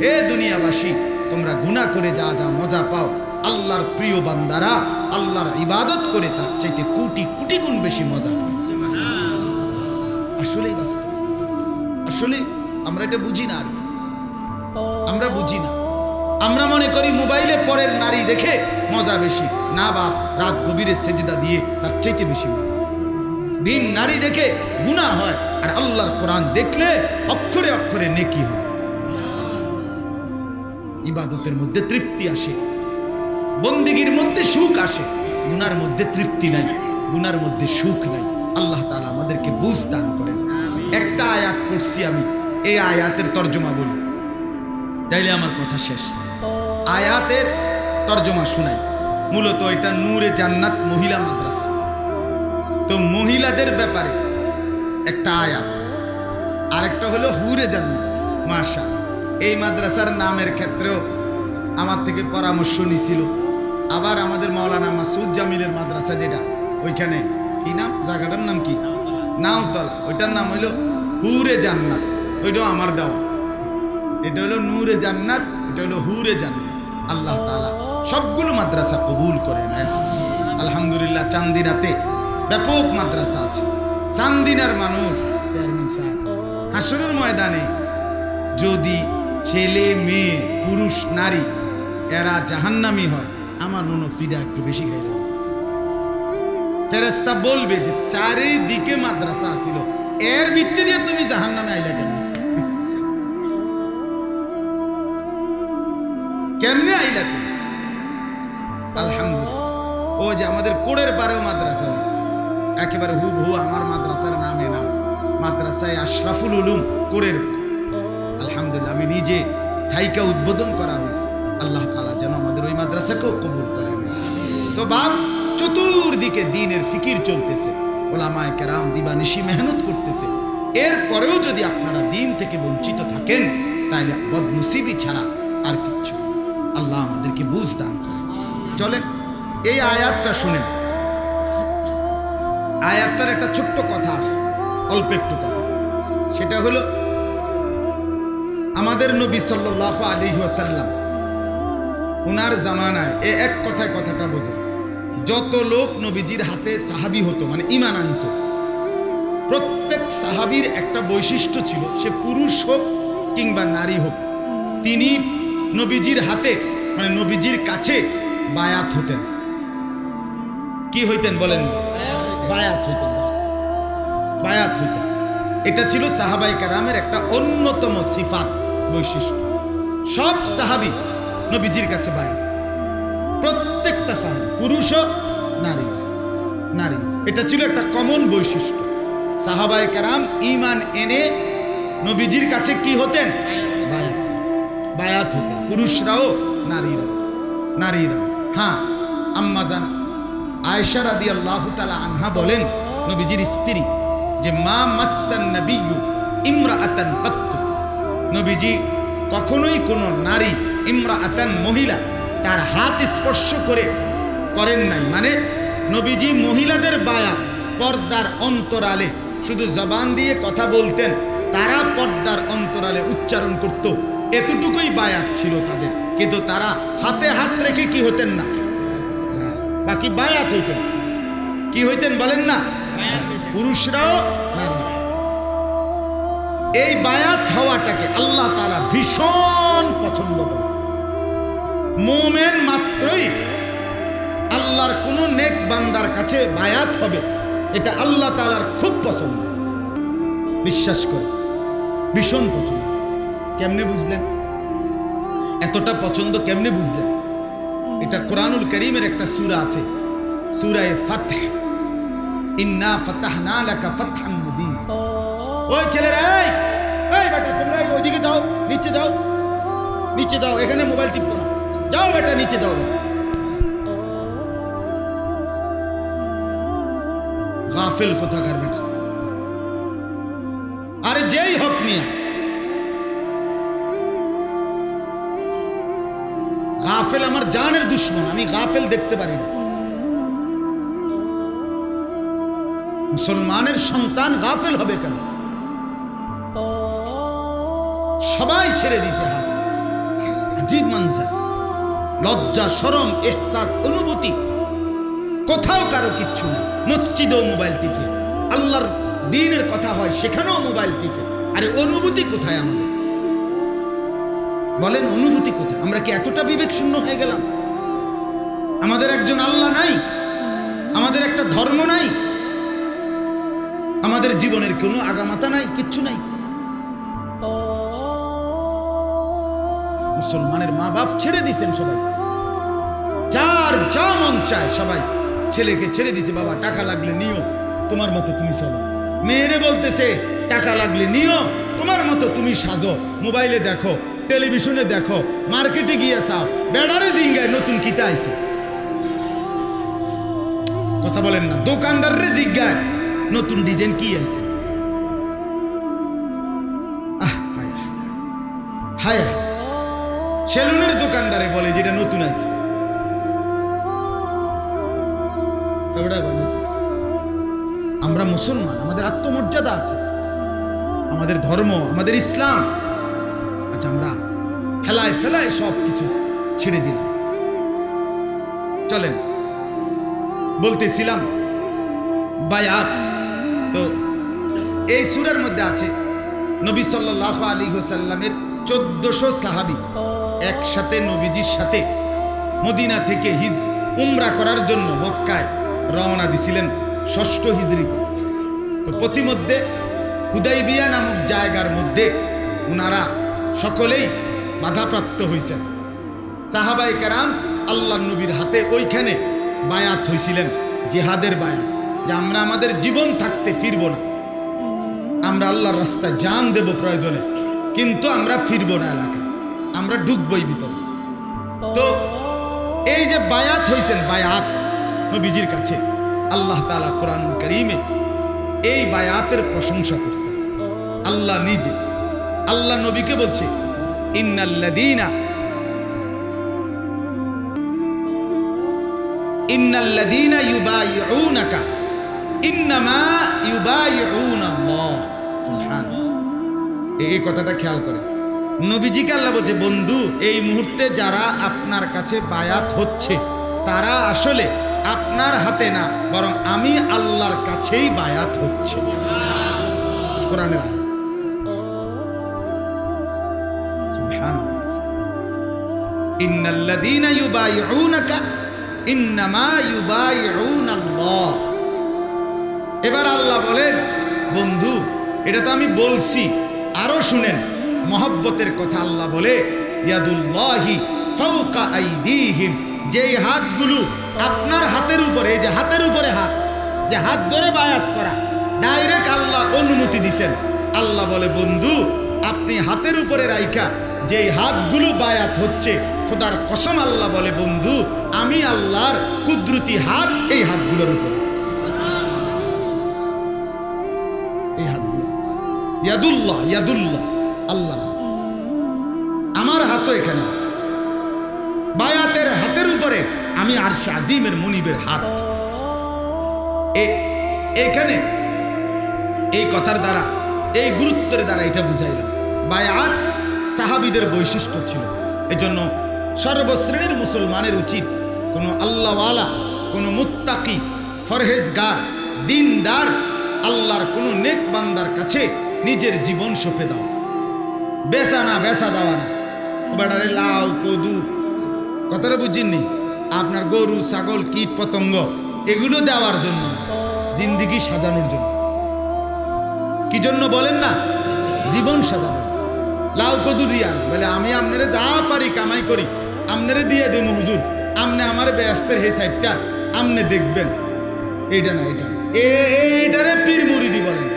হে দুনিয়াবাসী তোমরা গুনাহ করে যা যা মজা পাও আল্লাহর প্রিয় বান্দারা আল্লাহর ইবাদত করে তার চাইতে কোটি কোটি গুণ বেশি মজা পায় আসলেই বাস্তব। আসলে আমরা এটা বুঝি না আর আমরা বুঝি না। আমরা মনে করি মোবাইলে পরের নারী দেখে মজা বেশি। না বাপ রাত গভীরে সেজদা দিয়ে তার চাইতে বেশি মজা। ভিন নারী দেখে গুনাহ হয় আর আল্লাহর কোরআন দেখলে অক্ষরে অক্ষরে নেকি হয়। ইবাদতের মধ্যে তৃপ্তি আসে। বন্দিগির মধ্যে সুখ আসে। গুনার মধ্যে তৃপ্তি নাই গুনার মধ্যে সুখ নাই। আল্লাহ তাআলা আমাদেরকে বুঝ দান করেন। একটা আয়াত পড়ছি আমি এই আয়াতের তর্জমা বলি। তাইলে আমার কথা শেষ। আয়াতের তর্জমা শুনাই। মূলত এটা নূরে জান্নাত মহিলা মাদ্রাসা। তো মহিলাদের ব্যাপারে একটা আয়াত। আরেকটা হলো হুরে জান্নাত মাশা এই মাদ্রাসার নামের ক্ষেত্রেও আমার থেকে পরামর্শ নিছিল। আবার আমাদের মাওলানা মাসুদ জামিলের মাদ্রাসা যেটা, ওইখানে। কি নাম? জায়গাটার নাম কি? নাওতলা। ওইটার নাম হইল হুরে জান্নাত। ওইটাও আমার দেওয়া। এটা হলো নূরে জান্নাত, এটা হলো হুরে জান্নাত। আল্লাহ তালা সবগুলো মাদ্রাসা কবুল করে নেন। আলহামদুলিল্লাহ চান্দিনাতে ব্যাপক মাদ্রাসা আছে। চান্দিনার মানুষ, চেয়ারম্যান সাহেব হাসরের ময়দানে যদি ছেলে, মেয়ে, পুরুষ, নারী, এরা জাহান্নামি হয়। আমার মনে ফিদা একটু বেশি খাইল ফেরেস্তা বলবে যে, চারিদিকে মাদ্রাসা ছিল। এর ভিত্তি দিয়ে তুমি জাহান্নামে আইলা কেন কেমনে আইলা তুমি? আলহামদুলিল্লাহ। ও যে, আমাদের কোড়ের পারেও মাদ্রাসা হয়েছে একেবারে হুবহু আমার মাদ্রাসার নামে নাম। মাদ্রাসায় আশরাফুল উলুম, কোড়ের পাড়। আলহামদুলিল্লাহ, আমি নিজে থাইকা উদ্বোধন করা হয়েছে। আল্লাহ তাআলা যেন আমাদের ওই মাদ্রাসাকেও কবুল করেন তো বাপ, চতুর্দিকে দিনের ফিকির চলতেছে, ওলামায় কেরাম দিবানিশি মেহনত করতেছে। এরপরেও যদি আপনারা দিন থেকে বঞ্চিত থাকেন তাহলে বদনসিবি ছাড়া আর কিচ্ছু আল্লাহ আমাদেরকে বুঝ দান করে চলেন, এই আয়াতটা শুনেন। আয়াতটার একটা ছোট্ট কথা আছে, অল্প একটু কথা। সেটা হলো আমাদের নবী সাল্লাহ আলী ওয়াসাল্লাম, উনার জামানায় এ এক কথায় কথাটা বোঝে। যত লোক নবীজির হাতে সাহাবি হতো মানে ইমান আনত, প্রত্যেক সাহাবির একটা বৈশিষ্ট্য ছিল, সে পুরুষ হোক কিংবা নারী হোক, তিনি নবীজির হাতে মানে নবীজির কাছে বায়াত হতেন। কি হইতেন বলেন? বায়াত হইতেন। বায়াত হইতেন। এটা ছিল সাহাবাই কারামের একটা অন্যতম সিফাত। বৈশিষ্ট্য। সব সাহাবি নবীজির কাছে বায়াত। প্রত্যেকটা সাহাবি, পুরুষ নারী নারী। এটা ছিল একটা কমন বৈশিষ্ট্য। সাহাবাই কারাম ইমান এনে নবীজির কাছে কি হতেন? বায়াত। বায়াত হতেন। পুরুষরাও নারীরাও। নারীরাও। হ্যাঁ আম্মা জানা, আয়েশা রাদি আল্লাহ তালা আনহা বলেন, নবীজির স্ত্রী যে মা মাসান নবিয়ু ইমরা আতান কত্তু নবীজি কখনোই কোনো নারী ইমরা আতান মহিলা তার হাত স্পর্শ করে করেন নাই। মানে নবীজি মহিলাদের বায়া পর্দার অন্তরালে শুধু জবান দিয়ে কথা বলতেন তারা পর্দার অন্তরালে উচ্চারণ করত। এতটুকুই বায়াত ছিল তাদের। কিন্তু তারা হাতে হাত রেখে কি হতেন না? বাকি বায়াত হইতেন। কি হইতেন বলেন না? পুরুষরাও নারীরাও। এই বায়াত হওয়াটাকে আল্লাহ তারা ভীষণ পছন্দ করে মোমেন মাত্রই আল্লাহর কোন নেক বান্দার কাছে বায়াত হবে, এটা আল্লাহ তালার খুব পছন্দ। বিশ্বাস করে ভীষণ পছন্দ। কেমনে বুঝলেন? এতটা পছন্দ কেমনে বুঝলেন? এটা কোরআনুল করিমের একটা সূরা আছে, সূরায়ে ফাতহ। ইন্না ফাতাহনা লাকা ফাতহান ওই ছেলেরা ওইদিকে যাও, নিচে যাও নিচে যাও, এখানে মোবাইল টিপো না। যাও বেটা, নিচে যাও। গাফেল কোথাকার বেটা? আরে যেই হক মিয়া। গাফেল আমার জানের দুশ্মন, আমি গাফেল দেখতে পারি না। মুসলমানের সন্তান গাফেল হবে কেন? সবাই ছেড়ে দিছে হাত। আজীব মানসার লজ্জা সরম এহসাস, অনুভূতি। কোথাও কারও কিচ্ছু নেই। মসজিদেও মোবাইল টিপে। আল্লাহর দিনের কথা হয়, সেখানেও মোবাইল টিপে। আরে অনুভূতি কোথায় আমাদের? বলেন অনুভূতি কোথায়? আমরা কি এতটা বিবেক শূন্য হয়ে গেলাম? আমাদের একজন আল্লাহ নাই? আমাদের একটা ধর্ম নাই? আমাদের জীবনের কোনো আগামাতা নাই? কিচ্ছু নাই? মুসলমানের মা বাপ ছেড়ে দিছেন সবাই। যার যা মন চায় সবাই ছেলেকে ছেড়ে দিছে বাবা, টাকা লাগলে নিও, তোমার মতো তুমি চলো। মেয়েরে বলতেছে, টাকা লাগলে নিও, তোমার মতো তুমি সাজো। মোবাইলে দেখো, টেলিভিশনে দেখো, মার্কেটে গিয়ে চাও, বেড়ারে জিঙ্গায় নতুন কিতা আইছে। কথা বলেন না, দোকানদাররে জিজ্ঞায় নতুন ডিজাইন কি আছে সেলুনের দোকানদারে বলে যেটা নতুন আছে। আমরা মুসলমান আমাদের আত্মমর্যাদা আছে আমাদের ধর্ম আমাদের ইসলাম। আচ্ছা আমরা হেলায় ফেলায় সব কিছু ছেড়ে দিলাম। চলেন বলতেছিলাম বায়াত। তো এই সুরের মধ্যে আছে নবী সাল্লাহ আলী হোসাল্লামের চোদ্দশো সাহাবি। একসাথে নবীজির সাথে মদিনা থেকে হিজ উমরা করার জন্য মক্কায় রওনা দিছিলেন ষষ্ঠ হিজড়িতে তো প্রতিমধ্যে হুদাইবিয়া নামক জায়গার মধ্যে ওনারা সকলেই বাধাপ্রাপ্ত হয়েছেন সাহাবাই কারাম আল্লাহ নবীর হাতে ওইখানে বায়াত হয়েছিলেন জেহাদের বায়াত, যে আমরা আমাদের জীবন থাকতে ফিরব না। আমরা আল্লাহর রাস্তায় জান দেব প্রয়োজনে, কিন্তু আমরা ফিরব না এলাকায়। আমরা ঢুকবই ভিতরে। তো এই যে বায়াত হয়েছেন বায়াত নবীজির কাছে, আল্লাহ তালা কোরআন করিমে এই বায়াতের প্রশংসা করছেন। আল্লাহ নিজে, আল্লাহ নবীকে বলছে ইন্নাল্লাদিনা এই কথাটা খেয়াল করে নবীজিকে আল্লাহ বলছে, বন্ধু, এই মুহূর্তে যারা আপনার কাছে বায়াত হচ্ছে, তারা আসলে আপনার হাতে না, বরং আমি আল্লাহর কাছেই বায়াত হচ্ছে। এবার আল্লাহ বলেন, বন্ধু, এটা তো আমি বলছি, আরও শুনেন। মহব্বতের কথা আল্লাহ বলে, ইয়াদুল্লাহি যেই হাতগুলো আপনার হাতের উপরে যে হাতের উপরে হাত, যে হাত ধরে বায়াত করা, ডাইরেক্ট আল্লাহ অনুমতি দিছেন। আল্লাহ বলে, বন্ধু, আপনি হাতের উপরে রাইখা, যেই হাতগুলো বায়াত হচ্ছে, খোদার কসম আল্লাহ বলে, বন্ধু, আমি আল্লাহর কুদরতি হাত এই হাতগুলোর উপরে। ইয়াদুল্লাহ ইয়াদুল্লাহ। আল্লাহর হাত। আমার হাতও এখানে আছে। বায়াতের হাতের উপরে আমি আর আজিমের মনিবের হাত। এখানে এই কথার দ্বারা, এই গুরুত্বের দ্বারা এটা বুঝাইলাম। বায়াত সাহাবিদের বৈশিষ্ট্য ছিল। এজন্য সর্বশ্রেণীর মুসলমানের উচিত কোনো আল্লাহওয়ালা, কোনো মুত্তাকি, ফরহেজগার, দিনদার, আল্লাহর কোনো নেক বান্দার কাছে নিজের জীবন সঁপে দাও বেসা না, বেসা দেওয়া না। বেড়ারে লাউ, কদু, কথাটা বুঝিনি আপনার গরু, ছাগল, কীট, পতঙ্গ, এগুলো দেওয়ার জন্য জিন্দিগি সাজানোর জন্য। কি জন্য বলেন না? জীবন সাজানো। লাউ, কদু দিয়া বলে, আমি আপনারে যা পারি কামাই করি, আপনারে দিয়ে দেবো হুজুর। আমনে আমার ব্যস্তের হে সাইডটা আমনে দেখবেন। এইটা না এটা না। এ- এ- এইটারে পীর মুরিদি বলেন।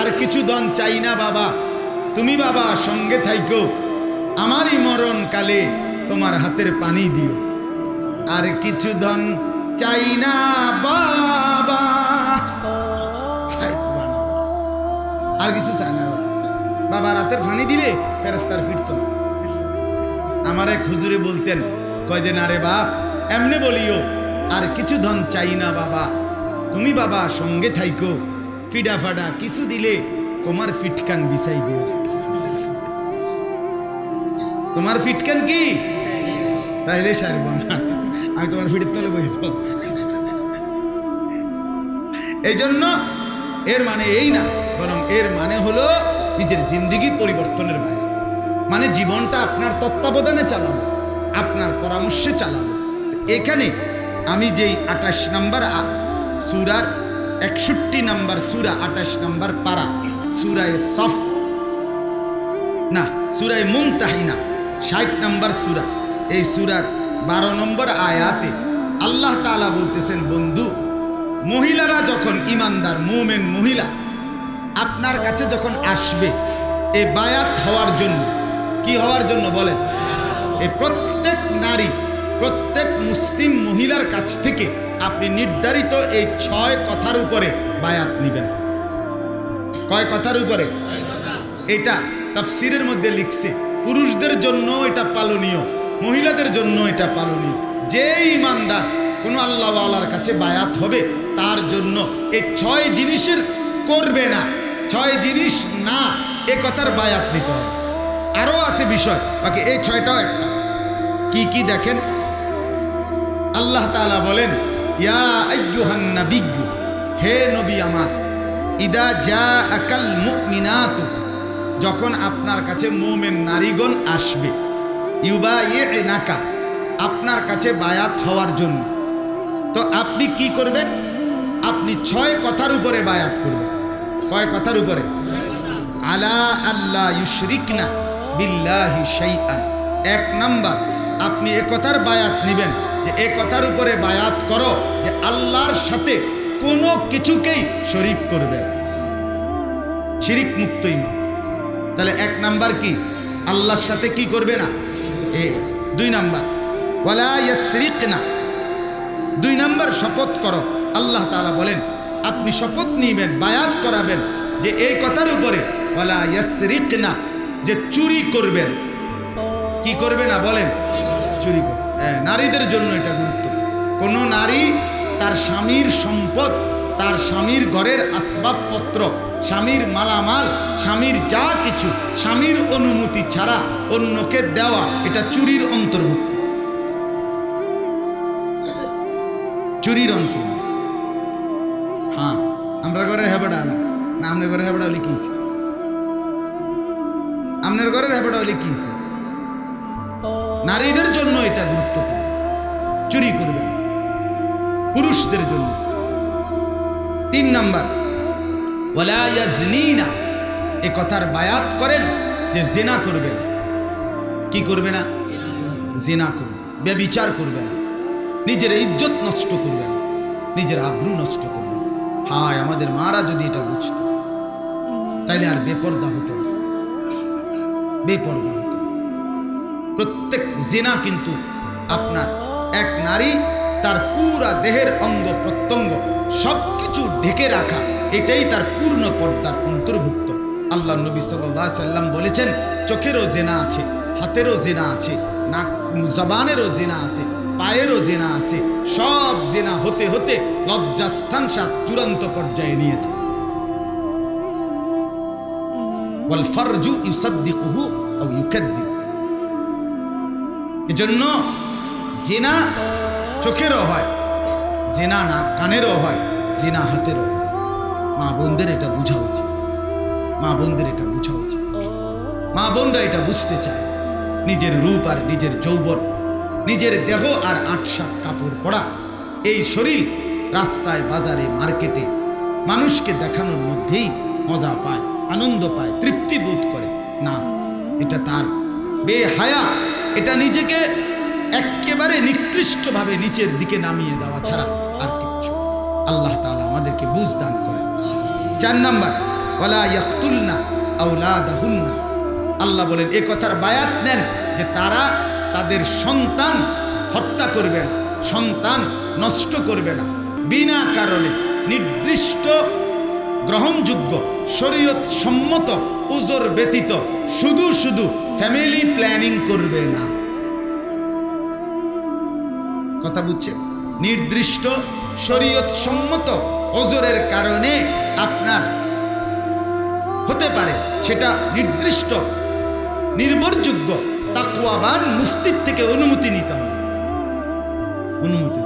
আর কিছু দন চাই না, বাবা। তুমি বাবা, সঙ্গে থাইকো। আমারই মরণ কালে তোমার হাতের পানি দিও। আর কিছু ধন চাই না বাবা। আর কিছু চাই না বাবা। রাতের পানি দিলে ফেরেস্তার ফিরত। আমার এক হুজুরে বলতেন, কয় যে, না রে বাপ, এমনে বলিও, আর কিছু ধন চাই না বাবা। তুমি বাবা, সঙ্গে থাইকো। ফিডা ফাডা কিছু দিলে তোমার ফিটকান বিছাই দিও। তোমার ফিটকেন কি? তাইলে সারব না। আমি তোমার ফিটের তলে বইব এই জন্য এর মানে এই না, বরং এর মানে হলো নিজের জিন্দিগি পরিবর্তনের বায়া মানে জীবনটা আপনার তত্ত্বাবধানে চালাবো, আপনার পরামর্শে চালাবো। এখানে আমি যেই আঠাশ নাম্বার সুরার একষট্টি নাম্বার সুরা, আঠাশ নাম্বার পারা, সুরায় সফ না, সুরায় মুমতাহিনা ষাট নম্বর সুরা। এই সুরার বারো নম্বর আয়াতে আল্লাহ তাআলা বলতেছেন বন্ধু মহিলারা যখন ইমানদার মোমেন মহিলা আপনার কাছে যখন আসবে এ বায়াত হওয়ার জন্য কি হওয়ার জন্য বলেন? এ প্রত্যেক নারী প্রত্যেক মুসলিম মহিলার কাছ থেকে আপনি নির্ধারিত এই ছয় কথার উপরে বায়াত নেবেন। কয় কথার উপরে? এটা তাফসিরের মধ্যে লিখছে পুরুষদের জন্য এটা পালনীয়, মহিলাদের জন্য এটা পালনীয়। যে ইমানদার কোনো আল্লাহওয়ালার কাছে বায়াত হবে, তার জন্য এই ছয় জিনিসের করবে না, ছয় জিনিস না, এ কথার বায়াত নিতে হবে। আরও আছে বিষয়, বাকি এই ছয়টাও একটা। কি কি দেখেন? আল্লাহ তাআলা বলেন, ইয়া আইয়ুহান নাবিয়্যু, হে নবী আমার, ইদা যা আকাল মুমিনাতু যখন আপনার কাছে মোমেন নারীগণ আসবে ইউবা ইয়ে নাকা আপনার কাছে বায়াত হওয়ার জন্য। তো আপনি কি করবেন? আপনি ছয় কথার উপরে বায়াত করবেন। কয় কথার উপরে? আলা আল্লাহ ইউশরিকনা বিল্লাহি শাইআন। এক নাম্বার, আপনি এ কথার বায়াত নেবেন যে এ কথার উপরে বায়াত করো যে আল্লাহর সাথে কোনো কিছুকেই শরিক করবে শিরিক মুক্ত ইমান তাহলে এক নাম্বার কি? আল্লাহর সাথে কি করবে না? এ, দুই নাম্বার। ওয়ালা ইয়াসরিকনা। দুই নাম্বার, শপথ করো। আল্লাহ তাআলা বলেন, আপনি শপথ নিবেন, বায়াত করাবেন যে এই কথার উপরে। ওয়ালা ইয়াসরিকনা, যে চুরি করবেন। কি করবে না বলেন? চুরি করবে। নারীদের জন্য এটা গুরুত্ব। কোনো নারী তার স্বামীর সম্পদ তার স্বামীর ঘরের আসবাবপত্র, স্বামীর মালামাল, স্বামীর যা কিছু, স্বামীর অনুমতি ছাড়া অন্যকে দেওয়া, এটা চুরির অন্তর্ভুক্ত। চুরির অন্তর্ভুক্ত। হ্যাঁ আমরা ঘরে হেবড়া না। না আপনার ঘরে হেবড়া হলে আপনার ঘরের হেবড়া হলে নারীদের জন্য এটা গুরুত্বপূর্ণ। চুরি করবেন পুরুষদের জন্য। তিন নম্বর। ওয়ালা ইয়াজনিনা, এ কথার বায়াত করেন যে জেনা করবে না। কি করবে না? জেনা করবে ব্যবিচার করবে না। নিজের ইজ্জত নষ্ট করবে না, নিজের আব্রু নষ্ট করবে হায়, আমাদের মারা যদি এটা বুঝত, তাইলে আর বেপর্দা হতো না। বেপর্দা হতো প্রত্যেক জেনা কিন্তু আপনার এক নারী তার পুরা দেহের অঙ্গ প্রত্যঙ্গ সব কিছু ঢেকে রাখা, এটাই তার পূর্ণ পর্দার অন্তর্ভুক্ত। আল্লাহ নবী সাল্লাহ সাল্লাম বলেছেন, চোখেরও জেনা আছে, হাতেরও জেনা আছে, নাক, জবানেরও জেনা আছে, পায়েরও জেনা আছে, সব জেনা হতে হতে লজ্জাস্থান সাত চূড়ান্ত পর্যায়ে নিয়েছে। এজন্য জেনা চোখেরও হয়, জেনা না কানেরও হয়, জেনা হাতেরও হয়। মা বোনদের এটা বোঝা উচিত। মা বোনদের এটা বোঝা উচিত। মা বোনরা এটা বুঝতে চায়। নিজের রূপ আর নিজের যৌবন, নিজের দেহ আর আটসাক কাপড় পরা, এই শরীর রাস্তায়, বাজারে, মার্কেটে মানুষকে দেখানোর মধ্যেই মজা পায়, আনন্দ পায়, তৃপ্তি বোধ করে। না, এটা তার। বেহায়া, এটা নিজেকে একেবারে নিকৃষ্টভাবে নিচের দিকে নামিয়ে দেওয়া ছাড়া আর কিচ্ছু। আল্লাহ তালা আমাদেরকে বুঝ দান করেন। চার নাম্বার, ওয়ালা ইয়াকতুলনা আওলাদাহুন্না। আল্লাহ বলেন, এ কথার বায়াত নেন যে তারা তাদের সন্তান হত্যা করবে না, সন্তান নষ্ট করবে না। বিনা কারণে নির্দিষ্ট গ্রহণযোগ্য শরীয়ত সম্মত উজোর ব্যতীত শুধু শুধু ফ্যামিলি প্ল্যানিং করবে না। কথা বুঝছেন নির্দিষ্ট শরীয়ত সম্মত ওজোরের কারণে আপনার হতে পারে। সেটা নির্দিষ্ট, নির্ভরযোগ্য তাকুয়াবান মুফতির থেকে অনুমতি নিতে হবে। অনুমতি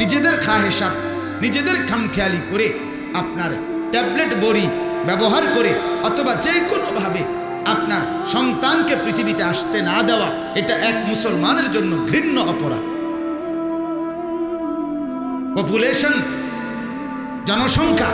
নিজেদের খাহেসাত নিজেদের খামখেয়ালি করে আপনার ট্যাবলেট বড়ি ব্যবহার করে অথবা যে কোনোভাবে আপনার সন্তানকে পৃথিবীতে আসতে না দেওয়া, এটা এক মুসলমানের জন্য ঘৃণ্য অপরাধ। পপুলেশন জনসংখ্যা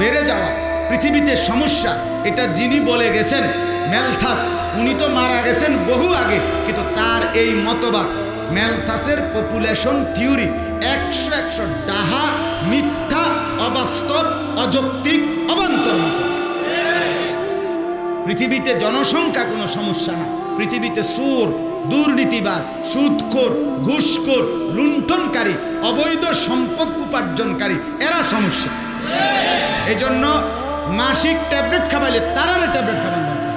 বেড়ে যাওয়া, পৃথিবীতে সমস্যা, এটা যিনি বলে গেছেন ম্যালথাস উনি তো মারা গেছেন বহু আগে, কিন্তু তার এই মতবাদ ম্যালথাসের পপুলেশন থিওরি একশো একশো ডাহা মিথ্যা, অবাস্তব, অযৌক্তিক, অবান্তর মতবাদ। পৃথিবীতে জনসংখ্যা কোনো সমস্যা না। পৃথিবীতে সুর, দুর্নীতিবাজ, সুদখোর, ঘুষখোর, লুণ্ঠনকারী, অবৈধ সম্পদ উপার্জনকারী, এরা সমস্যা। এই জন্য মাসিক ট্যাবলেট খাবাইলে তারারে ট্যাবলেট খাবার দরকার।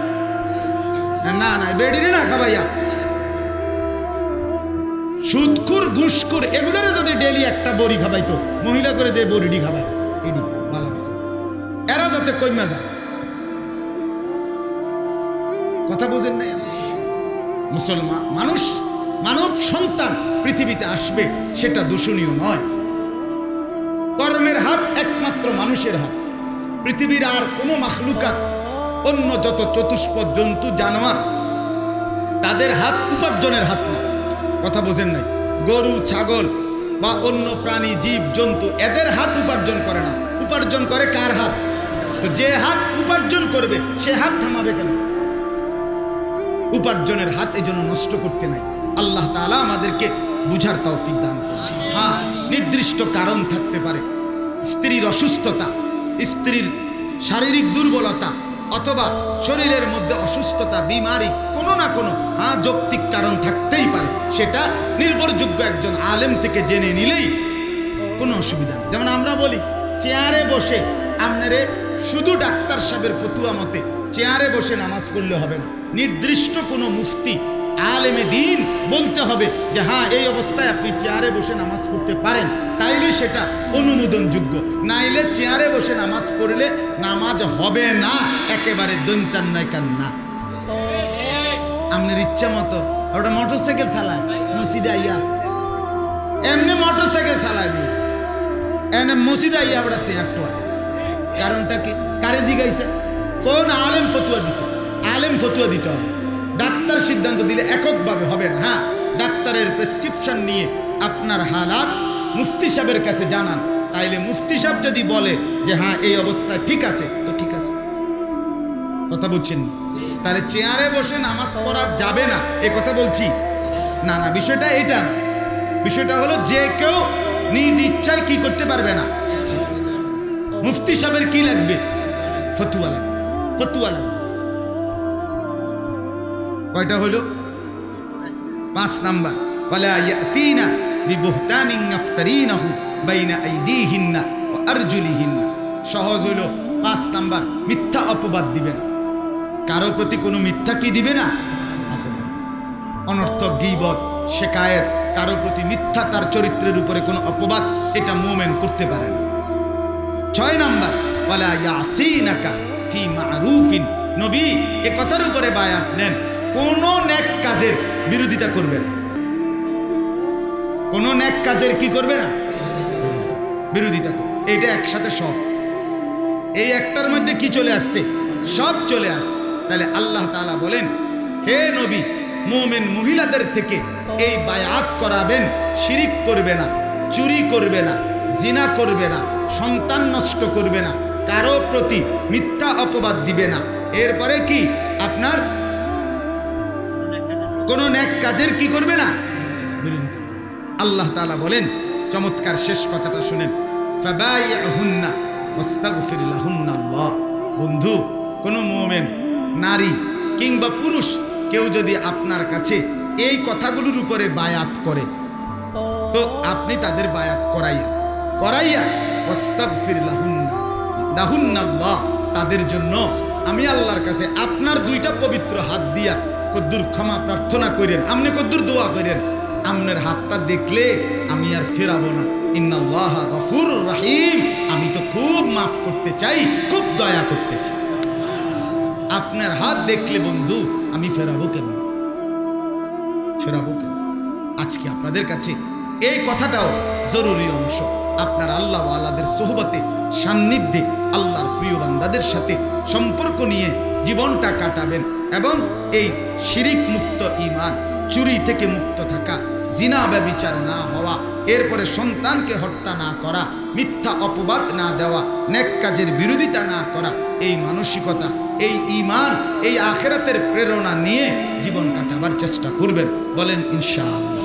না না, বেডিরে না খাবাইয়া। সুদখুর, ঘুষখুর, এগুলোরে যদি ডেলি একটা বড়ি খাবাইতো, মহিলা করে যে বড়িটি খাবায়, এডি, ভালো আছে। এরা যাতে কইমা যায়। কথা বুঝেন নাই? মুসলমান, মানুষ, মানব সন্তান পৃথিবীতে আসবে, সেটা দূষণীয় নয়। কর্মের হাত একমাত্র মানুষের হাত। পৃথিবীর আর কোনো মাখলুকাত, অন্য যত চতুষ্পদ জন্তু, জানোয়ার, তাদের হাত উপার্জনের হাত না। কথা বোঝেন নাই? গরু, ছাগল বা অন্য প্রাণী, জীব, জন্তু, এদের হাত উপার্জন করে না। উপার্জন করে কার হাত? তো যে হাত উপার্জন করবে, সে হাত থামাবে কেন? উপার্জনের হাত এই জন্য নষ্ট করতে নাই। আল্লাহ তাআলা আমাদেরকে বুঝার তৌফিক দান করুন। হ্যাঁ নির্দিষ্ট কারণ থাকতে পারে। স্ত্রীর অসুস্থতা স্ত্রীর শারীরিক দুর্বলতা অথবা শরীরের মধ্যে অসুস্থতা বিমারি কোনো না কোনো হ্যাঁ যৌক্তিক কারণ থাকতেই পারে। সেটা নির্ভরযোগ্য একজন আলেম থেকে জেনে নিলেই কোনো অসুবিধা নেই। যেমন আমরা বলি চেয়ারে বসে আপনারে শুধু ডাক্তার সাহেবের ফতুয়া মতে চেয়ারে বসে নামাজ পড়লে হবে না। নির্দিষ্ট কোনো মুফতি, আলেমে দিন বলতে হবে যে হ্যাঁ এই অবস্থায় আপনি চেয়ারে বসে নামাজ পড়তে পারেন। তাইলে সেটা অনুমোদনযোগ্য। নাইলে চেয়ারে বসে নামাজ পড়লে নামাজ হবে না, একেবারে দৈন্তান নয় কান না। আপনার ইচ্ছা মতো, ওটা মোটর সাইকেল চালায়, মসজিদে আইয়া। এমনি মোটর সাইকেল চালায় বিয়া। এনে মসজিদে আইয়া ওটা চেয়ার টোয়া কারণটা কি? কারে জিগাইছে? কোন আলেম ফতুয়া দিছে? আলেম ফতুয়া দিতে হবে। ডাক্তার সিদ্ধান্ত দিলে এককভাবে হবে না হ্যাঁ? ডাক্তারের প্রেসক্রিপশন নিয়ে আপনার হালাত মুফতি সাহেবের কাছে জানান। তাইলে মুফতি সাহেব যদি বলে যে হ্যাঁ এই অবস্থা ঠিক আছে, তো ঠিক আছে। কথা বুঝছেন তাহলে চেয়ারে বসে নামাজ পড়া যাবে না, এ কথা বলছি। না না, বিষয়টা এটা না। বিষয়টা হলো যে কেউ নিজ ইচ্ছায় কি করতে পারবে না। মুফতি সাহেবের কি লাগবে? ফতুয়া লাগবে। ফতুয়া লাগবে কয়টা পাঁচ নাম্বার। ওয়ালা ইয়াতিনা বাইনা সহজ হলো পাঁচ নাম্বার, মিথ্যা অপবাদ দিবে না। কারও প্রতি কোনো মিথ্যা কি দিবে না? অপবাদ। অনর্থক গিবত, শেকায়েত, কারও প্রতি মিথ্যা তার চরিত্রের উপরে কোনো অপবাদ, এটা মোমেন করতে পারে না। ছয় নাম্বার ইয়াসিনাকা ফি মারুফিন। নবী, এ কথার উপরে বায়াত নেন। কোন নেক কাজের বিরোধিতা করবে না। কোন নেক কাজের কি করবে না? বিরোধিতা করবে। এটা একসাথে সব। এই একটার মধ্যে কি চলে আসছে? সব চলে আসছে। তাহলে আল্লাহ তাআলা বলেন, হে নবী, মোমেন মহিলাদের থেকে এই বায়াত করাবেন, শিরিক করবে না, চুরি করবে না, জিনা করবে না, সন্তান নষ্ট করবে না কারও প্রতি মিথ্যা অপবাদ দিবে না। এরপরে কি? আপনার কোন ন্যাক কাজের কি করবে না? বিরোধিতা। আল্লাহ তালা বলেন, চমৎকার শেষ কথাটা শুনেন। বন্ধু, কোন মোমেন, নারী কিংবা পুরুষ কেউ যদি আপনার কাছে এই কথাগুলোর উপরে বায়াত করে, তো আপনি তাদের বায়াত করাইয়া করাইয়া ওয়াস্তাগফির লাহুন্না লাহুন্না আল্লাহ তাদের জন্য আমি আল্লাহর কাছে আপনার দুইটা পবিত্র হাত দিয়া কদ্দুর ক্ষমা প্রার্থনা করেন। আপনি কদ্দুর দোয়া করেন। আপনার হাতটা দেখলে আমি আর ফেরাবো না। ইন্নাল্লাহ গফুর রাহিম। আমি তো খুব মাফ করতে চাই, খুব দয়া করতে চাই। আপনার হাত দেখলে বন্ধু, আমি ফেরাবো কেন ফেরাবো কেন আজকে আপনাদের কাছে এই কথাটাও জরুরি অংশ। আপনার আল্লাহ আল্লাদের সোহবতে, সান্নিধ্যে আল্লাহর প্রিয় বান্দাদের সাথে সম্পর্ক নিয়ে জীবনটা কাটাবেন এবং এই শিরিক মুক্ত ইমান চুরি থেকে মুক্ত থাকা, জিনা ব্যবিচার না হওয়া, এরপরে সন্তানকে হত্যা না করা, মিথ্যা অপবাদ না দেওয়া, নেক কাজের বিরোধিতা না করা, এই মানসিকতা, এই ইমান এই আখেরাতের প্রেরণা নিয়ে জীবন কাটাবার চেষ্টা করবেন। বলেন, ইনশাআল্লাহ।